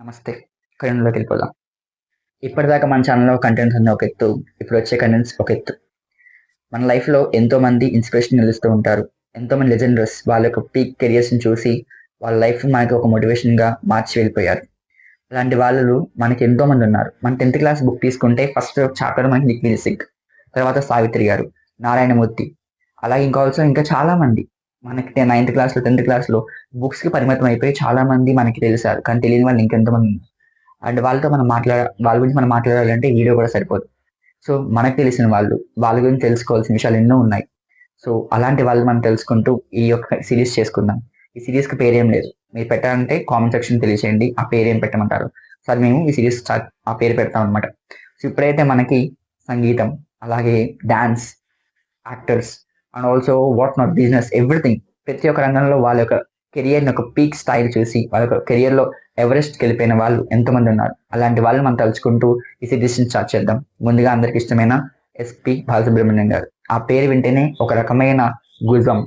నమస్తే. కంటెంట్లోకి వెళ్ళిపోదాం ఇప్పటిదాకా మన ఛానల్లో కంటెంట్స్ అన్నీ ఒక ఎత్తు ఇప్పుడు వచ్చే కంటెంట్స్ ఒక ఎత్తు. మన లైఫ్లో ఎంతో మంది ఇన్స్పిరేషన్ నిలుస్తూ ఉంటారు. ఎంతో మంది లెజెండర్స్ వాళ్ళ యొక్క పీక్ కెరియర్స్ని చూసి వాళ్ళ లైఫ్ మనకి ఒక మోటివేషన్గా మార్చి వెళ్ళిపోయారు. అలాంటి వాళ్ళు మనకి ఎంతోమంది ఉన్నారు. మన టెన్త్ క్లాస్ బుక్ తీసుకుంటే ఫస్ట్ చాప్టర్ మనకి నిక్లీ సింగ్ తర్వాత సావిత్రి గారు నారాయణమూర్తి అలాగే ఇంకా ఆల్సో ఇంకా చాలా మంది. మనకి నైన్త్ క్లాస్లో టెన్త్ క్లాస్లో బుక్స్కి పరిమితం అయిపోయి చాలా మంది మనకి తెలిసారు. కానీ తెలియని వాళ్ళు ఇంకెంతమంది అండ్ వాళ్ళతో మనం మాట్లాడ వాళ్ళ గురించి మనం మాట్లాడాలంటే వీడియో కూడా సరిపోదు. సో మనకు తెలిసిన వాళ్ళు వాళ్ళ గురించి తెలుసుకోవాల్సిన విషయాలు ఎన్నో ఉన్నాయి. సో అలాంటి వాళ్ళు మనం తెలుసుకుంటూ ఈ యొక్క సిరీస్ చేసుకుందాం. ఈ సిరీస్కి పేరేం లేదు. మీరు పెట్టాలంటే కామెంట్ సెక్షన్ తెలియచేయండి. ఆ పేరు ఏం పెట్టమంటారు? సార్ మేము ఈ సిరీస్ స్టార్ట్ ఆ పేరు పెడతాం అనమాట సో ఇప్పుడైతే మనకి సంగీతం అలాగే dance actors and also what not business everything ప్రతి ఒక్క రంగంలో వాళ్ళ యొక్క కెరియర్ని ఒక పీక్ స్టైల్ చూసి వాళ్ళ యొక్క కెరియర్లో ఎవరెస్ట్ వెళ్ళిపోయిన వాళ్ళు ఎంతమంది ఉన్నారు? అలాంటి వాళ్ళు మనం తలుచుకుంటూ ఈ సిరీస్ స్టార్ట్ చేద్దాం. ముందుగా అందరికి ఇష్టమైన ఎస్పి బాలసుబ్రహ్మణ్యం గారు. ఆ పేరు వింటేనే ఒక రకమైన గుజం.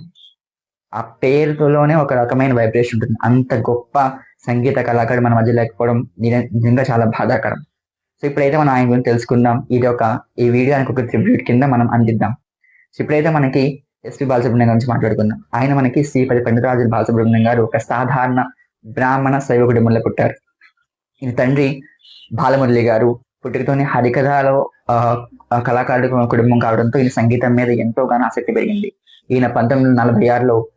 ఆ పేరులోనే ఒక రకమైన వైబ్రేషన్ ఉంటుంది. అంత గొప్ప సంగీత కళాకారుడు మన మధ్య లేకపోవడం నిజంగా చాలా బాధాకరం. సో ఇప్పుడైతే మనం ఆయన గురించి తెలుసుకుందాం. ఇది ఒక ఈ వీడియోకి ఒక ట్రిబ్యూట్ కింద మనం అందిద్దాం. ఇప్పుడైతే మనకి ఎస్పి బాలసుబ్రహ్మణ్యం గురించి మాట్లాడుకుందాం. ఆయన మనకి శ్రీపతి పండితరాజు బాలసుబ్రహ్మణ్యం గారు ఒక సాధారణ బ్రాహ్మణ శైవ కుటుంబంలో పుట్టారు. ఈయన తండ్రి బాలమురళి గారు పుట్టుకతోనే హరికథలో ఆ, కళాకారుడు కుటుంబం కావడంతో ఈయన సంగీతం మీద ఎంతోగానో ఆసక్తి పెరిగింది. ఈయన పంతొమ్మిది వందల నలభై ఆరులో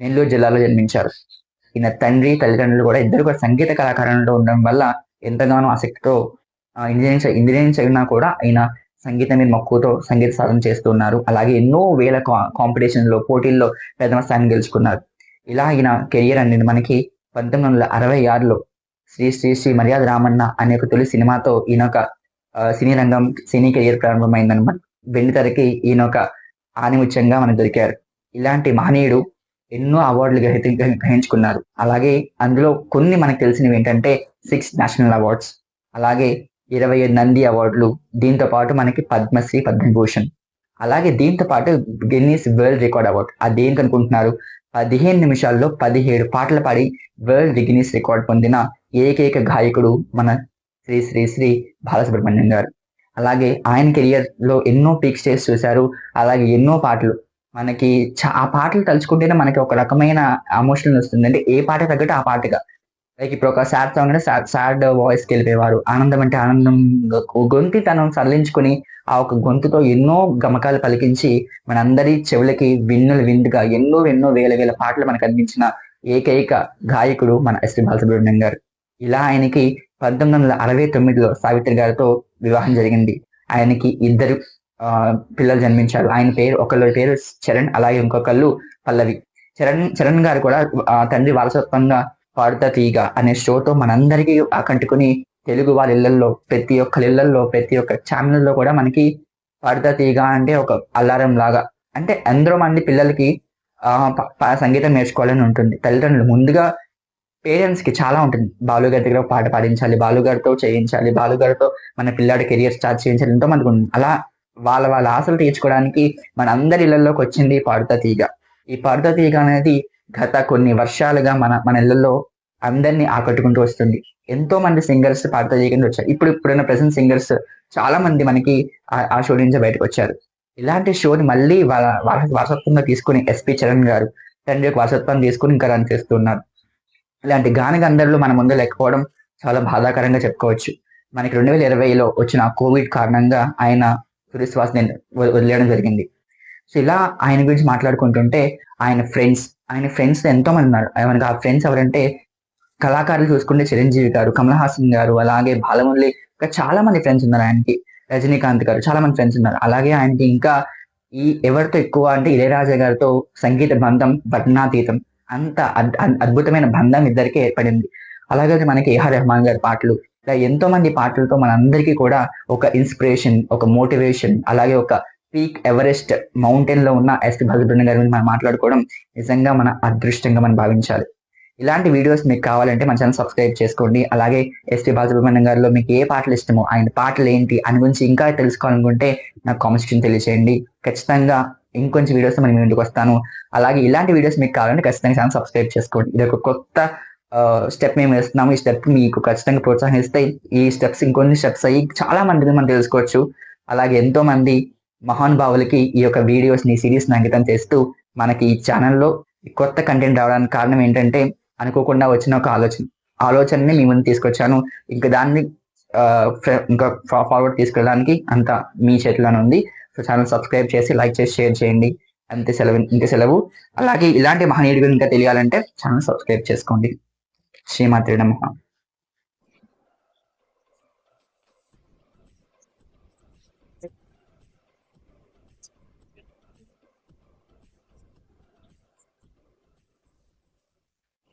నెల్లూరు జిల్లాలో జన్మించారు. ఈయన తండ్రి తల్లిదండ్రులు కూడా ఇద్దరు కూడా సంగీత కళాకారులలో ఉండడం వల్ల ఎంతగానో ఆసక్తితో ఇంజనీరింగ్ ఇంజనీరింగ్ చదివినా కూడా ఆయన సంగీతం మీద మక్కువతో సంగీత సాధన చేస్తున్నారు. అలాగే ఎన్నో వేల కాంపిటీషన్లో పోటీల్లో ప్రథమ స్థానం గెలుచుకున్నారు. ఇలా ఈయన కెరియర్ అనేది మనకి పంతొమ్మిది వందల అరవై ఆరులో శ్రీ శ్రీ శ్రీ మర్యాద రామన్న అనే ఒక తొలి సినిమాతో ఈయన ఒక సినీ రంగం సినీ కెరియర్ ప్రారంభమైందన్నమాట. వెండితెరకి ఈయన ఒక ఆనిముత్యంగా మనకు దొరికారు. ఇలాంటి మహనీయుడు ఎన్నో అవార్డులు గ్రహిత గ్రహించుకున్నారు. అలాగే అందులో కొన్ని మనకు తెలిసినవి ఏంటంటే సిక్స్ నేషనల్ అవార్డ్స్. అలాగే ఇరవై ఐదు నంది అవార్డులు. దీంతో పాటు మనకి పద్మశ్రీ పద్మభూషణ్. అలాగే దీంతో పాటు గిన్నీస్ వరల్డ్ రికార్డ్ అవార్డు అది ఏంటి అనుకుంటున్నారు? పదిహేను నిమిషాల్లో పదిహేడు పాటలు పాడి వరల్డ్ గిన్నీస్ రికార్డ్ పొందిన ఏకైక గాయకుడు మన శ్రీ శ్రీ శ్రీ బాలసుబ్రహ్మణ్యం గారు. అలాగే ఆయన కెరియర్లో ఎన్నో పీక్ స్టేజ్ చూశారు. అలాగే ఎన్నో పాటలు. మనకి ఆ పాటలు తలుచుకుంటేనే మనకి ఒక రకమైన ఎమోషన్ వస్తుంది అంటే ఏ పాట తగ్గట్టు ఆ పాటగా. లైక్ ఇప్పుడు ఒక సాడ్ సాంగ్ అంటే సాడ్ వాయిస్కి వెళ్ళిపోయేవారు. ఆనందం అంటే ఆనందం గొంతు గొంతి తనం సరళించుకుని ఆ ఒక గొంతుతో ఎన్నో గమకాలు పలికించి మనందరి చెవులకి విన్నులు విందుగా ఎన్నో ఎన్నో వేల వేల పాటలు మనకు అందించిన ఏకైక గాయకుడు మన ఎస్పి బాలసుబ్రహ్మణ్యం గారు. ఇలా ఆయనకి పంతొమ్మిది వందల అరవై తొమ్మిదిలో సావిత్రి గారితో వివాహం జరిగింది. ఆయనకి ఇద్దరు ఆ, పిల్లలు జన్మించారు. ఆయన పేరు ఒకళ్ళ పేరు చరణ్ అలాగే ఇంకొకళ్ళు పల్లవి. చరణ్ చరణ్ గారు కూడా ఆ, తండ్రి వారసత్వంగా పాడుత తీగ అనే షోతో మనందరికీ ఆకట్టుకుని తెలుగు వాళ్ళ ఇళ్ళలో ప్రతి ఒక్క ఇళ్ళలో ప్రతి ఒక్క ఛానల్లో కూడా మనకి పాడుత తీగ అంటే ఒక అల్లారం లాగా. అంటే ఎందరో మంది పిల్లలకి సంగీతం నేర్చుకోవాలని ఉంటుంది. తల్లిదండ్రులు ముందుగా పేరెంట్స్కి చాలా ఉంటుంది. బాలుగారి దగ్గర పాట పాడించాలి బాలుగారితో చేయించాలి బాలుగారితో మన పిల్లాడి కెరియర్ స్టార్ట్ చేయించాలి ఎంతో మందికి ఉంటుంది. అలా వాళ్ళ వాళ్ళ ఆశలు తీర్చుకోవడానికి మన అందరి ఇళ్ళలోకి వచ్చింది పాడుత తీగ ఈ పాడుత తీగ అనేది గత కొన్ని వర్షాలుగా మన మన ఇళ్ళలో అందరినీ ఆకట్టుకుంటూ వస్తుంది. ఎంతో మంది సింగర్స్ పాడుతా చేయకుండా వచ్చారు. ఇప్పుడు ఇప్పుడున్న ప్రెసెంట్ సింగర్స్ చాలా మంది మనకి ఆ- షో నుంచి బయటకు వచ్చారు. ఇలాంటి షోని మళ్ళీ వాళ్ళ వారసత్వంగా తీసుకుని ఎస్పి చరణ్ గారు తండ్రి యొక్క వారసత్వం తీసుకుని ఇంకా రన్ చేస్తున్నారు. ఇలాంటి గాన గంధర్వులు మన ముందు లేకపోవడం చాలా బాధాకరంగా చెప్పుకోవచ్చు. మనకి రెండు వేల ఇరవైలో వచ్చిన కోవిడ్ కారణంగా ఆయన తుది వదిలేయడం జరిగింది. సో ఇలా ఆయన గురించి మాట్లాడుకుంటుంటే ఆయన ఫ్రెండ్స్ ఆయన ఫ్రెండ్స్ ఎంతో మంది ఉన్నారు. మనకి ఆ ఫ్రెండ్స్ ఎవరంటే కళాకారులు చూసుకుంటే చిరంజీవి గారు కమల్ హాసన్ గారు అలాగే బాలమురళి ఇంకా చాలా మంది ఫ్రెండ్స్ ఉన్నారు ఆయనకి. రజనీకాంత్ గారు చాలా మంది ఫ్రెండ్స్ ఉన్నారు. అలాగే ఆయనకి ఇంకా ఈ ఎవరితో ఎక్కువ అంటే ఇళయరాజా గారితో సంగీత బంధం వర్ణాతీతం అంత అద్- అద్భుతమైన బంధం ఇద్దరికి ఏర్పడింది. అలాగే మనకి ఏఆర్ రెహమాన్ గారి పాటలు. ఇలా ఎంతో మంది పాటలతో మనందరికీ కూడా ఒక ఇన్స్పిరేషన్ ఒక మోటివేషన్ అలాగే ఒక పీక్ ఎవరెస్ట్ మౌంటైన్లో ఉన్న ఎస్ బాలసుబ్రహ్మణ్యం గారి గురించి మనం మాట్లాడుకోవడం నిజంగా మన అదృష్టంగా మనం భావించాలి. ఇలాంటి వీడియోస్ మీకు కావాలంటే మన ఛానల్ సబ్స్క్రైబ్ చేసుకోండి. అలాగే ఎస్పి బాలసుబ్రహ్మణ్యం గారిలో మీకు ఏ పాటలు ఇష్టమో ఆయన పాటలు ఏంటి అని గురించి ఇంకా తెలుసుకోవాలనుకుంటే నాకు కామెంట్స్ తెలియజేయండి ఖచ్చితంగా ఇంకొంచెం వీడియోస్ మనం ఇంటికి వస్తాను. అలాగే ఇలాంటి వీడియోస్ మీకు కావాలంటే ఖచ్చితంగా ఛానల్ సబ్స్క్రైబ్ చేసుకోండి. ఇది ఒక కొత్త స్టెప్ మేము వేస్తున్నాము. ఈ స్టెప్ మీకు ఖచ్చితంగా ప్రోత్సాహిస్తే ఈ స్టెప్స్ ఇంకొన్ని స్టెప్స్ అయ్యి చాలా మందిని మనం తెలుసుకోవచ్చు. అలాగే ఎంతో మంది మహానుభావులకి ఈ యొక్క వీడియోస్ని సిరీస్ని అంకితం చేస్తూ మనకి ఈ ఛానల్లో కొత్త కంటెంట్ రావడానికి కారణం ఏంటంటే అనుకోకుండా వచ్చిన ఒక ఆలోచన. ఆలోచనని మీ ముందు తీసుకొచ్చాను. ఇంకా దాన్ని ఇంకా ఫార్వర్డ్ తీసుకెళ్ళడానికి అంత మీ చేతిలోనే ఉంది. సో ఛానల్ సబ్స్క్రైబ్ చేసి లైక్ చేసి షేర్ చేయండి. అంతే సెలవు ఇంకే సెలవు. అలాగే ఇలాంటి మహనీయుడి గురించి ఇంకా తెలియాలంటే ఛానల్ సబ్స్క్రైబ్ చేసుకోండి. శ్రీమాత్రి నమః.